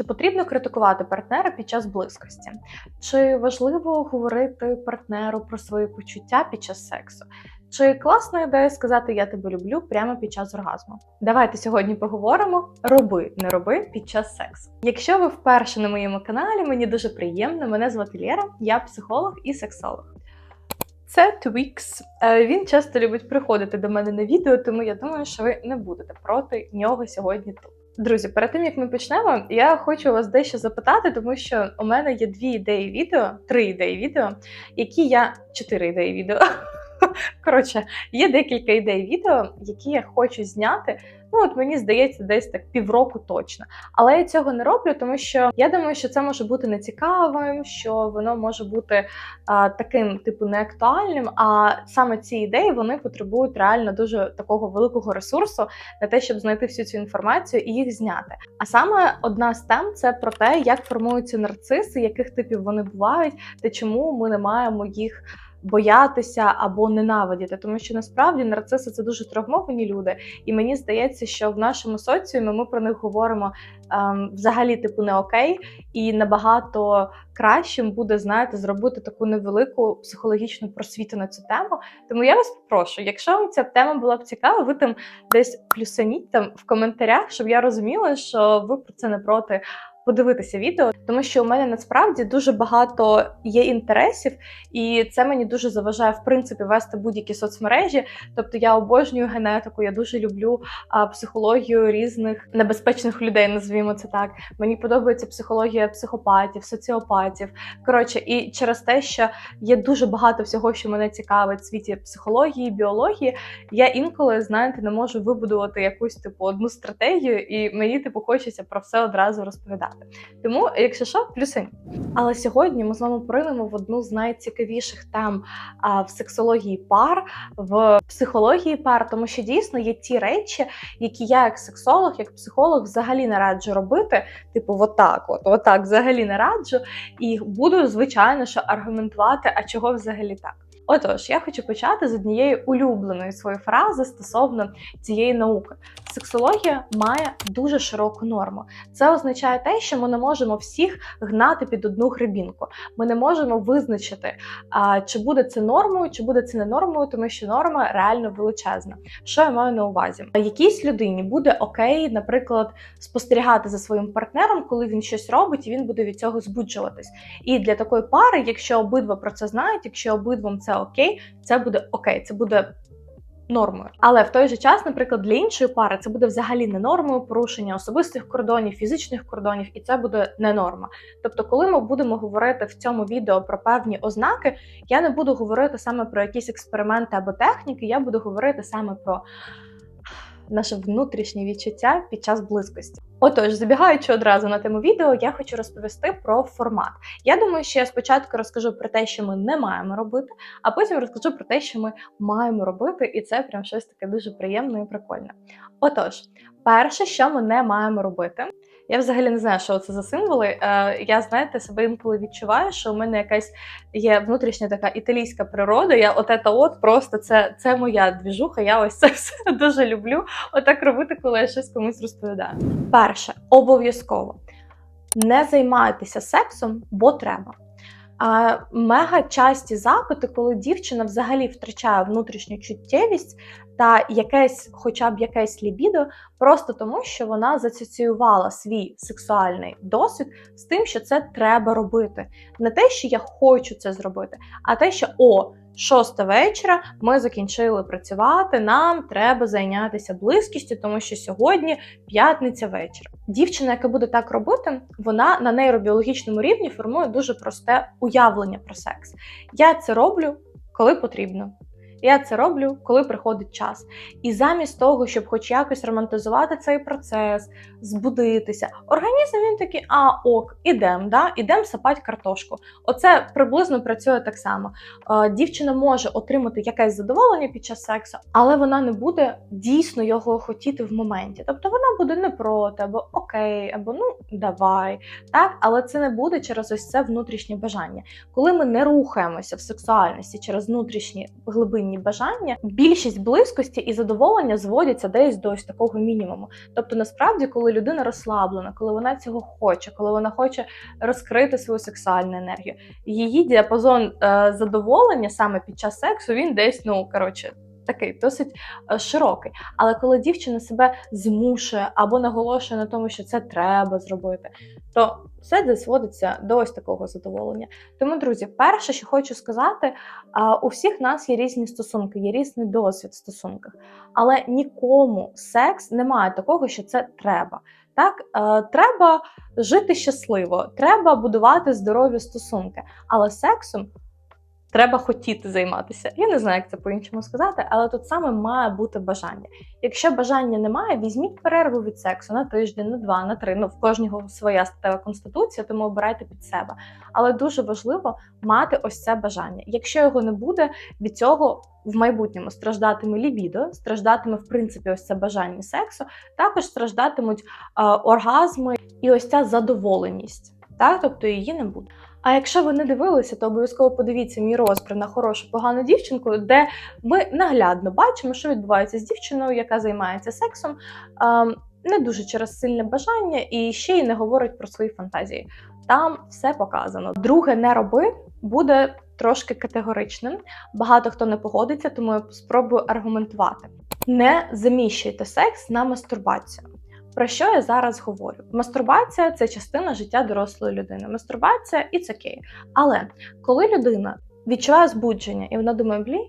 Чи потрібно критикувати партнера під час близькості? Чи важливо говорити партнеру про свої почуття під час сексу? Чи класна ідея сказати Я тебе люблю прямо під час оргазму? Давайте сьогодні поговоримо: роби, не роби під час сексу. Якщо ви вперше на моєму каналі, мені дуже приємно. Мене звати Лєра, я психолог і сексолог. Це Твікс. Е, Він часто любить приходити до мене на відео, тому я думаю, що ви не будете проти нього сьогодні тут. Друзі, перед тим як ми почнемо, я хочу вас дещо запитати, тому що у мене є дві ідеї відео, три ідеї відео, які я чотири ідеї відео. Коротше, є декілька ідей відео, які я хочу зняти. Ну, от мені здається, десь так півроку точно. Але я цього не роблю, тому що я думаю, що це може бути нецікавим, що воно може бути а, таким, типу, неактуальним. А саме ці ідеї вони потребують реально дуже такого великого ресурсу на те, щоб знайти всю цю інформацію і їх зняти. А саме одна з тем це про те, як формуються нарциси, яких типів вони бувають, та чому ми не маємо їх боятися або ненавидіти, тому що насправді нарциси це дуже травмовані люди, і мені здається, що в нашому соціумі ми про них говоримо ем, взагалі типу не окей, і набагато кращим буде знаєте зробити таку невелику психологічну просвіту на цю тему. Тому я вас прошу, якщо вам ця тема була б цікава, ви там десь плюсаніть там в коментарях, щоб я розуміла, що ви про це не проти подивитися відео, тому що у мене насправді дуже багато є інтересів, і це мені дуже заважає в принципі вести будь-які соцмережі. Тобто я обожнюю генетику, я дуже люблю а, психологію різних небезпечних людей, назвімо це так. Мені подобається психологія психопатів, соціопатів. Коротше, і через те, що є дуже багато всього, що мене цікавить в світі психології, біології, я інколи, знаєте, не можу вибудувати якусь типу одну стратегію, і мені типу хочеться про все одразу розповідати. Тому, якщо що, плюси. Але сьогодні ми з вами поринемо в одну з найцікавіших тем в сексології пар, в психології пар, тому що дійсно є ті речі, які я, як сексолог, як психолог, взагалі не раджу робити. Типу, отак, от отак взагалі не раджу, і буду звичайно що аргументувати, а чого взагалі так. Отож, я хочу почати з однієї улюбленої своєї фрази стосовно цієї науки. Сексологія має дуже широку норму. Це означає те, що ми не можемо всіх гнати під одну гребінку. Ми не можемо визначити, чи буде це нормою, чи буде це не нормою, тому що норма реально величезна. Що я маю на увазі? Якійсь людині буде окей, наприклад, спостерігати за своїм партнером, коли він щось робить, і він буде від цього збуджуватись. І для такої пари, якщо обидва про це знають, якщо обидвом це окей, це буде окей, це буде. Нормою, але в той же час, наприклад, для іншої пари це буде взагалі не нормою порушення особистих кордонів, фізичних кордонів, і це буде не норма. Тобто, коли ми будемо говорити в цьому відео про певні ознаки, я не буду говорити саме про якісь експерименти або техніки, я буду говорити саме про наше внутрішнє відчуття під час близькості. Отож, забігаючи одразу на тему відео, я хочу розповісти про формат. Я думаю, що я спочатку розкажу про те, що ми не маємо робити, а потім розкажу про те, що ми маємо робити, і це прям щось таке дуже приємне і прикольне. Отож, перше, що ми не маємо робити. Я взагалі не знаю, що це за символи. Е, Я знаєте, себе інколи відчуваю, що у мене якась є внутрішня така італійська природа. Я от ета от просто це це моя двіжуха. Я ось це все дуже люблю. Отак робити, коли я щось комусь розповідаю. Перше, обов'язково не займайтеся сексом, бо треба. А мега часті запити, коли дівчина взагалі втрачає внутрішню чуттєвість та якесь, хоча б якесь лібідо, просто тому, що вона засоціювала свій сексуальний досвід з тим, що це треба робити. Не те, що я хочу це зробити, а те, що о. Шоста вечора ми закінчили працювати. Нам треба зайнятися близькістю, тому що сьогодні п'ятниця вечір. Дівчина, яка буде так робити, вона на нейробіологічному рівні формує дуже просте уявлення про секс. Я це роблю, коли потрібно. Я це роблю, коли приходить час. І замість того, щоб хоч якось романтизувати цей процес, збудитися, організм він такий, а ок, ідем, да? ідем сапати картошку. Оце приблизно працює так само. Е, дівчина може отримати якесь задоволення під час сексу, але вона не буде дійсно його хотіти в моменті. Тобто вона буде не проти, або окей, або ну давай. Так, але це не буде через ось це внутрішнє бажання. Коли ми не рухаємося в сексуальності через внутрішні глибинні задоволені бажання, більшість близькості і задоволення зводяться десь до ось такого мінімуму. Тобто, насправді, коли людина розслаблена, коли вона цього хоче, коли вона хоче розкрити свою сексуальну енергію, її діапазон е, задоволення саме під час сексу він десь, ну коротше. Такий досить е, широкий. Але коли дівчина себе змушує або наголошує на тому, що це треба зробити, то все це зводиться до ось такого задоволення. Тому, друзі, перше, що хочу сказати, у всіх нас є різні стосунки, є різний досвід в стосунках, але нікому секс не має такого, що це треба. Так, Е, треба жити щасливо, треба будувати здорові стосунки, але сексом треба хотіти займатися. Я не знаю, як це по-іншому сказати, але тут саме має бути бажання. Якщо бажання немає, візьміть перерву від сексу на тиждень, на два, на три. Ну в кожного своя статева конституція, тому обирайте під себе. Але дуже важливо мати ось це бажання. Якщо його не буде, від цього в майбутньому страждатиме лібідо, страждатиме в принципі ось це бажання сексу, також страждатимуть е, оргазми і ось ця задоволеність. Так, тобто її не буде. А якщо ви не дивилися, то обов'язково подивіться мій розбір на хорошу погану дівчинку, де ми наглядно бачимо, що відбувається з дівчиною, яка займається сексом, ем, не дуже через сильне бажання і ще й не говорить про свої фантазії. Там все показано. Друге, не роби буде трошки категоричним. Багато хто не погодиться, тому я спробую аргументувати. Не заміщуйте секс на мастурбацію. Про що я зараз говорю? Мастурбація це частина життя дорослої людини. Мастурбація і це окей. Але коли людина відчуває збудження і вона думає, блін,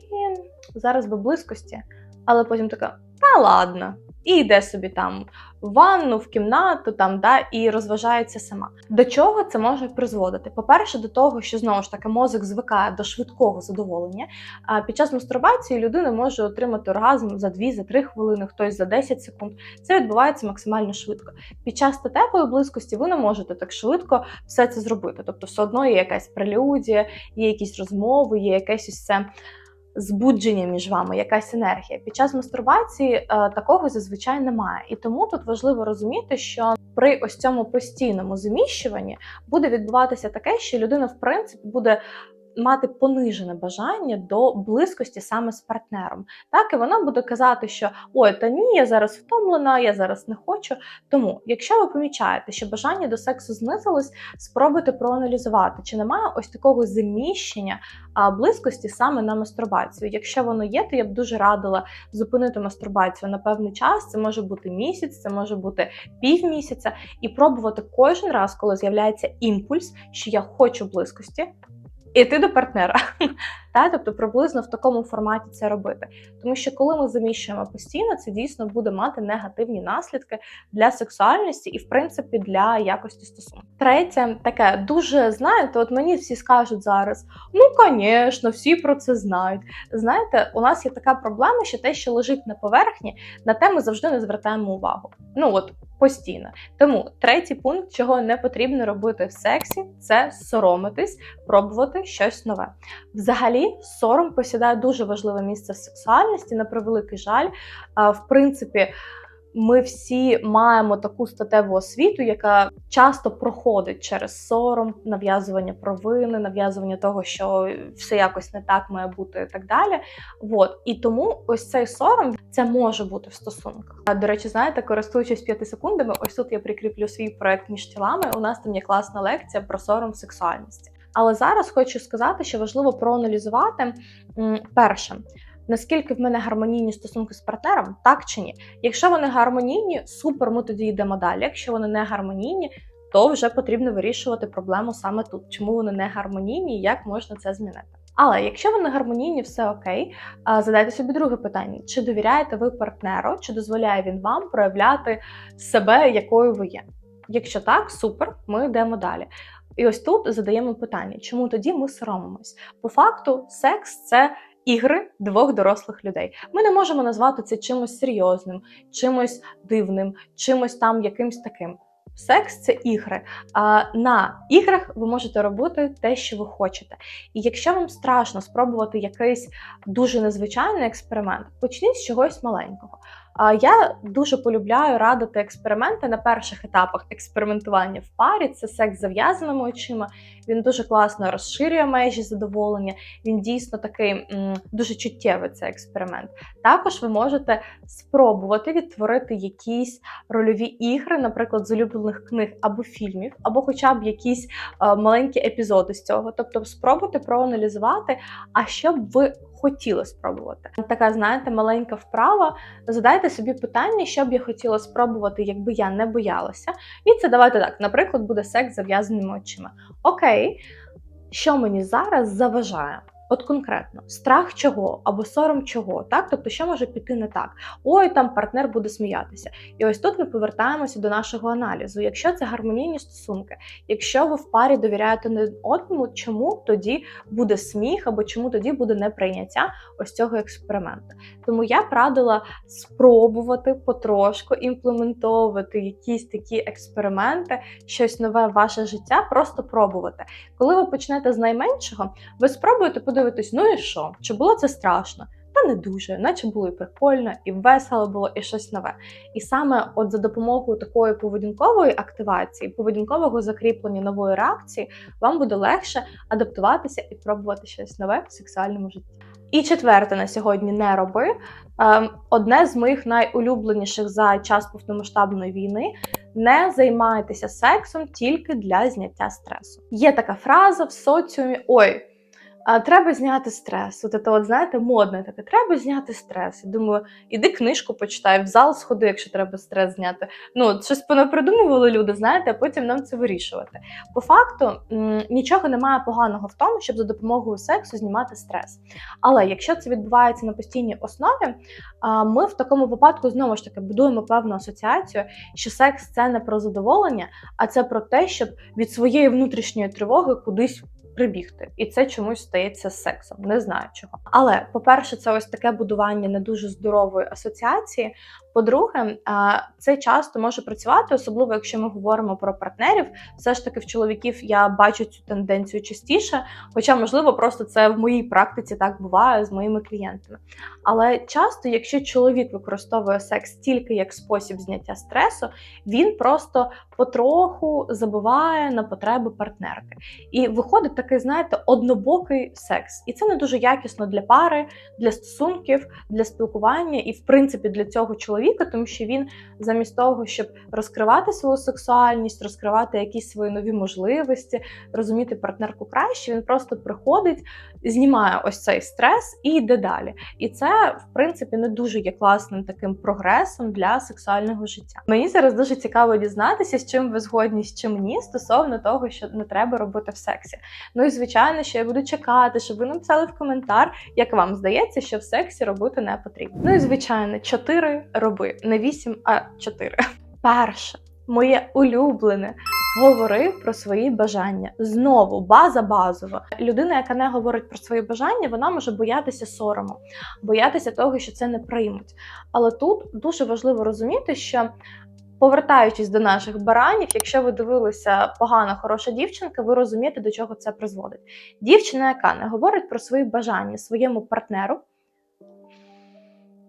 зараз би близькості, але потім така, та ладно, і йде собі там в ванну, в кімнату, там да і розважається сама. До чого це може призводити? По-перше, до того, що знову ж таки мозок звикає до швидкого задоволення. А під час мастурбації людина може отримати оргазм за 2-3 хвилини, хтось за 10 секунд. Це відбувається максимально швидко. Під час статевої близькості ви не можете так швидко все це зробити. Тобто, все одно є якась прелюдія, є якісь розмови, є якесь ось це збудження між вами, якась енергія. Під час мастурбації е, такого зазвичай немає. І тому тут важливо розуміти, що при ось цьому постійному заміщуванні буде відбуватися таке, що людина, в принципі, буде. Мати понижене бажання до близькості саме з партнером. Так, і вона буде казати, що ой, та ні, я зараз втомлена, я зараз не хочу. Тому, якщо ви помічаєте, що бажання до сексу знизилось, спробуйте проаналізувати, чи немає ось такого заміщення близькості саме на мастурбацію. Якщо воно є, то я б дуже радила зупинити мастурбацію на певний час. Це може бути місяць, це може бути півмісяця, і пробувати кожен раз, коли з'являється імпульс, що я хочу близькості. Іти до партнера, та тобто приблизно в такому форматі це робити. Тому що коли ми заміщуємо постійно, це дійсно буде мати негативні наслідки для сексуальності і, в принципі, для якості стосунку. Третє, таке дуже знаєте, от мені всі скажуть зараз: ну, звісно, всі про це знають. Знаєте, у нас є така проблема, що те, що лежить на поверхні, на те ми завжди не звертаємо увагу. Ну от постійно. Тому третій пункт, чого не потрібно робити в сексі, це соромитись, пробувати щось нове. Сором посідає дуже важливе місце в сексуальності, на превеликий жаль. В принципі, ми всі маємо таку статеву освіту, яка часто проходить через сором, нав'язування провини, нав'язування того, що все якось не так має бути, і так далі. От. І тому ось цей сором це може бути в стосунках. До речі, знаєте, користуючись 5 секундами, ось тут я прикріплю свій проект між тілами. У нас там є класна лекція про сором в сексуальності. Але зараз хочу сказати, що важливо проаналізувати перше. Наскільки в мене гармонійні стосунки з партнером, так чи ні? Якщо вони гармонійні, супер, ми тоді йдемо далі. Якщо вони не гармонійні, то вже потрібно вирішувати проблему саме тут. Чому вони не гармонійні і як можна це змінити? Але якщо вони гармонійні, все окей, задайте собі друге питання: чи довіряєте ви партнеру, чи дозволяє він вам проявляти себе, якою ви є? Якщо так, супер, ми йдемо далі. І ось тут задаємо питання, чому тоді ми соромимось? По факту, секс це ігри двох дорослих людей. Ми не можемо назвати це чимось серйозним, чимось дивним, чимось там якимсь таким. Секс це ігри. А на іграх ви можете робити те, що ви хочете. І якщо вам страшно спробувати якийсь дуже незвичайний експеримент, почніть з чогось маленького. Я дуже полюбляю радити експерименти на перших етапах експериментування в парі. Це секс з зав'язаними очима. Він дуже класно розширює межі задоволення. Він дійсно такий дуже чуттєвий цей експеримент. Також ви можете спробувати відтворити якісь рольові ігри, наприклад, з улюблених книг або фільмів, або хоча б якісь е, маленькі епізоди з цього. Тобто, спробуйте проаналізувати, а що б ви хотіли спробувати. Така, знаєте, маленька вправа. Задайте собі питання, що б я хотіла спробувати, якби я не боялася. І це давайте так. Наприклад, буде секс з зав'язаними очима. Окей, що мені зараз заважає? От конкретно, страх чого або сором чого, так? Тобто, що може піти не так? Ой, там партнер буде сміятися. І ось тут ми повертаємося до нашого аналізу. Якщо це гармонійні стосунки, якщо ви в парі довіряєте не одному, чому тоді буде сміх або чому тоді буде неприйняття ось цього експерименту? Тому я б радила спробувати потрошку імплементовувати якісь такі експерименти, щось нове в ваше життя, просто пробувати. Коли ви почнете з найменшого, ви спробуєте подивитись, ну і що? Чи було це страшно? Та не дуже, наче було і прикольно, і весело було, і щось нове. І саме от за допомогою такої поведінкової активації, поведінкового закріплення нової реакції, вам буде легше адаптуватися і пробувати щось нове в сексуальному житті. І четверте на сьогодні не роби. Ем, Одне з моїх найулюбленіших за час повномасштабної війни не займайтеся сексом тільки для зняття стресу. Є така фраза в соціумі: ой. А треба зняти стрес. От це, от, знаєте, модне таке. Треба зняти стрес. Я думаю, іди книжку почитай, в зал сходи, якщо треба стрес зняти. Ну, щось понапридумували люди, знаєте, а потім нам це вирішувати. По факту нічого немає поганого в тому, щоб за допомогою сексу знімати стрес. Але якщо це відбувається на постійній основі, а, ми в такому випадку знову ж таки будуємо певну асоціацію, що секс це не про задоволення, а це про те, щоб від своєї внутрішньої тривоги кудись прибігти, і це чомусь стається з сексом. Не знаю чого. Але по-перше, це ось таке будування не дуже здорової асоціації. По-друге, це часто може працювати, особливо якщо ми говоримо про партнерів. Все ж таки, в чоловіків я бачу цю тенденцію частіше, хоча, можливо, просто це в моїй практиці так буває з моїми клієнтами. Але часто, якщо чоловік використовує секс тільки як спосіб зняття стресу, він просто потроху забуває на потреби партнерки. І виходить такий, знаєте, однобокий секс. І це не дуже якісно для пари, для стосунків, для спілкування і, в принципі, для цього чоловіка, тому що він замість того, щоб розкривати свою сексуальність, розкривати якісь свої нові можливості, розуміти партнерку краще, він просто приходить, знімає ось цей стрес і йде далі. І це, в принципі, не дуже є класним таким прогресом для сексуального життя. Мені зараз дуже цікаво дізнатися, з чим ви згодні, з чим ні, стосовно того, що не треба робити в сексі. Ну і звичайно, що я буду чекати, щоб ви написали в коментар, як вам здається, що в сексі робити не потрібно. Ну і звичайно, 4 роби, не 8, а 4. Перше, моє улюблене. Говори про свої бажання. Знову база базова. Людина, яка не говорить про свої бажання, вона може боятися сорому, боятися того, що це не приймуть. Але тут дуже важливо розуміти, що повертаючись до наших баранів, якщо ви дивилися погана хороша дівчинка, ви розумієте, до чого це призводить. Дівчина, яка не говорить про свої бажання своєму партнеру,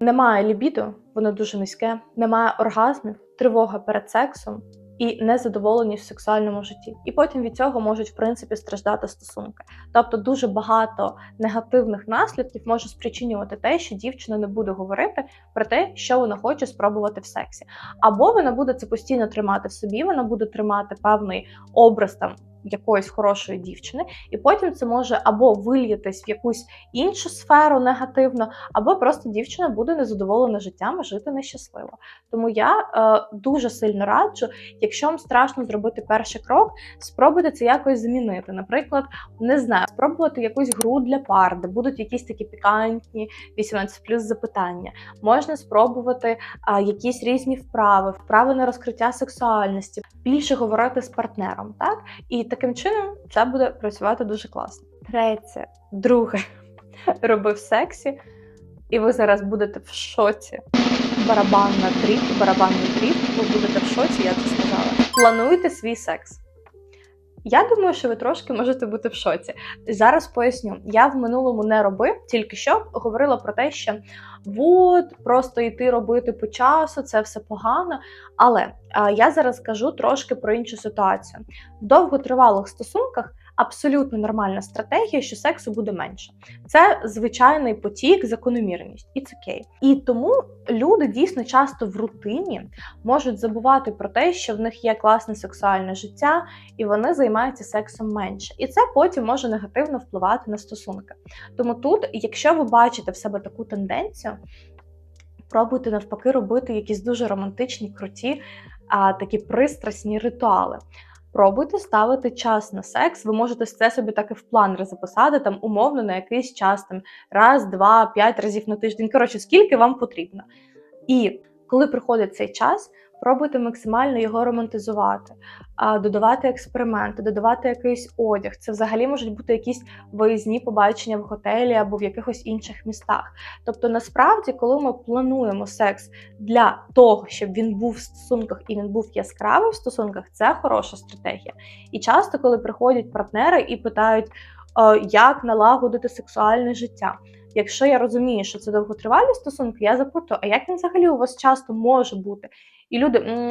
немає лібіду, воно дуже низьке, немає оргазмів, тривога перед сексом і незадоволеність в сексуальному житті. І потім від цього можуть в принципі страждати стосунки. Тобто дуже багато негативних наслідків може спричинювати те, що дівчина не буде говорити про те, що вона хоче спробувати в сексі. Або вона буде це постійно тримати в собі, вона буде тримати певний образ там. Якоїсь хорошої дівчини, і потім це може або вильятись в якусь іншу сферу негативно, або просто дівчина буде незадоволена життям жити нещасливо. Тому я е, дуже сильно раджу, якщо вам страшно зробити перший крок, спробуйте це якось змінити. Наприклад, не знаю, спробувати якусь гру для пар, де будуть якісь такі пікантні 18 плюс запитання. Можна спробувати а, якісь різні вправи, вправи на розкриття сексуальності, більше говорити з партнером, так? І таким чином це буде працювати дуже класно. Третє, друге, роби в сексі, і ви зараз будете в шоці. Барабанна дріб, барабанний тріп, ви будете в шоці, я це сказала. Плануйте свій секс. Я думаю, що ви трошки можете бути в шоці. Зараз поясню. Я в минулому не робив, тільки що говорила про те, що вот, просто йти робити по часу, це все погано. Але а, я зараз кажу трошки про іншу ситуацію. В довготривалих стосунках абсолютно нормальна стратегія, що сексу буде менше. Це звичайний потік, закономірність, і це окей. І тому люди дійсно часто в рутині можуть забувати про те, що в них є класне сексуальне життя, і вони займаються сексом менше. І це потім може негативно впливати на стосунки. Тому тут, якщо ви бачите в себе таку тенденцію, пробуйте навпаки робити якісь дуже романтичні, круті, а, такі пристрасні ритуали. Пробуйте ставити час на секс. Ви можете це собі так і в планер записати, там умовно на якийсь час, там раз, два, п'ять разів на тиждень. Коротше, скільки вам потрібно. І коли приходить цей час, пробуйте максимально його романтизувати, додавати експерименти, додавати якийсь одяг. Це взагалі можуть бути якісь виїзні побачення в готелі або в якихось інших містах. Тобто, насправді, коли ми плануємо секс для того, щоб він був в стосунках і він був яскравий в стосунках, це хороша стратегія. І часто, коли приходять партнери і питають, як налагодити сексуальне життя. Якщо я розумію, що це довготривалі стосунки, я запитую, а як він взагалі у вас часто може бути? І люди.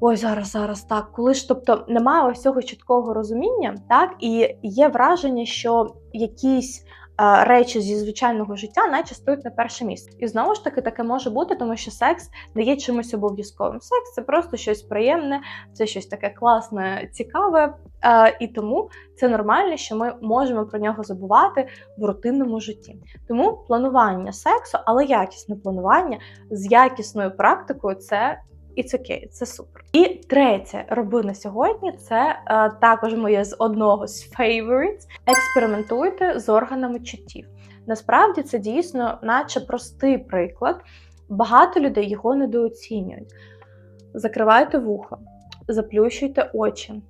Ой, зараз, зараз так. Коли ж, тобто, немає ось цього чіткого розуміння, так, і є враження, що якісь речі зі звичайного життя наче стоять на перше місце. І знову ж таки, таке може бути, тому що секс не є чимось обов'язковим. Секс це просто щось приємне, це щось таке класне, цікаве. Е, і тому це нормально, що ми можемо про нього забувати в рутинному житті. Тому планування сексу, але якісне планування з якісною практикою це це окей, це супер. І третє роби на сьогодні це е, також моє з одного з favorites. Експериментуйте з органами чуттів. Насправді це дійсно, наче простий приклад. Багато людей його недооцінюють. Закривайте вуха, заплющуйте очі.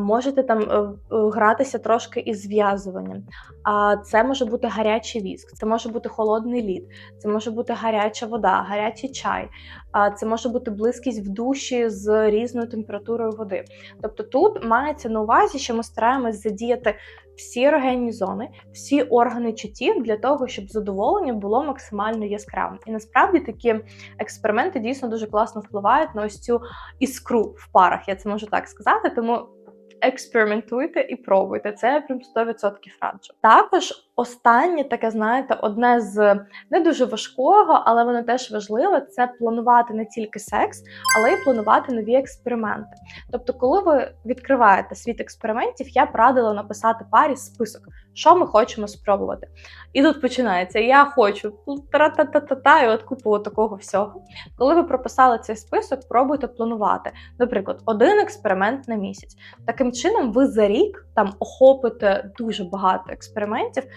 Можете там е, е, гратися трошки із зв'язуванням. А це може бути гарячий віск, це може бути холодний лід, це може бути гаряча вода, гарячий чай, а це може бути близькість в душі з різною температурою води. Тобто тут мається на увазі, що ми стараємось задіяти всі ерогенні зони, всі органи чуттів для того, щоб задоволення було максимально яскравим. І насправді такі експерименти дійсно дуже класно впливають на ось цю іскру в парах. Я це можу так сказати, тому. Експериментуйте і пробуйте, це прям 100% раджу. Також останнє таке, знаєте, одне з не дуже важкого, але воно теж важливе це планувати не тільки секс, але й планувати нові експерименти. Тобто, коли ви відкриваєте світ експериментів, я б написати парі список, що ми хочемо спробувати. І тут починається: я хочу тра-та-та-та-та, і от купу такого всього. Коли ви прописали цей список, пробуйте планувати. Наприклад, один експеримент на місяць. Таким чином, ви за рік там охопите дуже багато експериментів,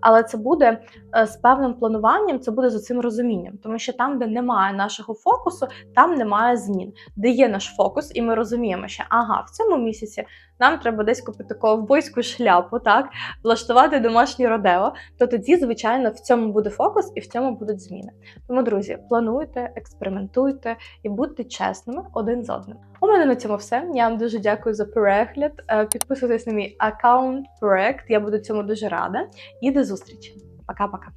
але це буде е, з певним плануванням, це буде з цим розумінням, тому що там, де немає нашого фокусу, там немає змін, де є наш фокус, і ми розуміємо, що ага, в цьому місяці нам треба десь купити ковбойську шляпу, так влаштувати домашнє родео. То тоді, звичайно, в цьому буде фокус і в цьому будуть зміни. Тому, друзі, плануйте, експериментуйте і будьте чесними один з одним. У мене на цьому все. Я вам дуже дякую за перегляд. Е, Підписуйтесь на мій аккаунт проект. Я буду цьому дуже рада. І до зустрічі. Пока-пока.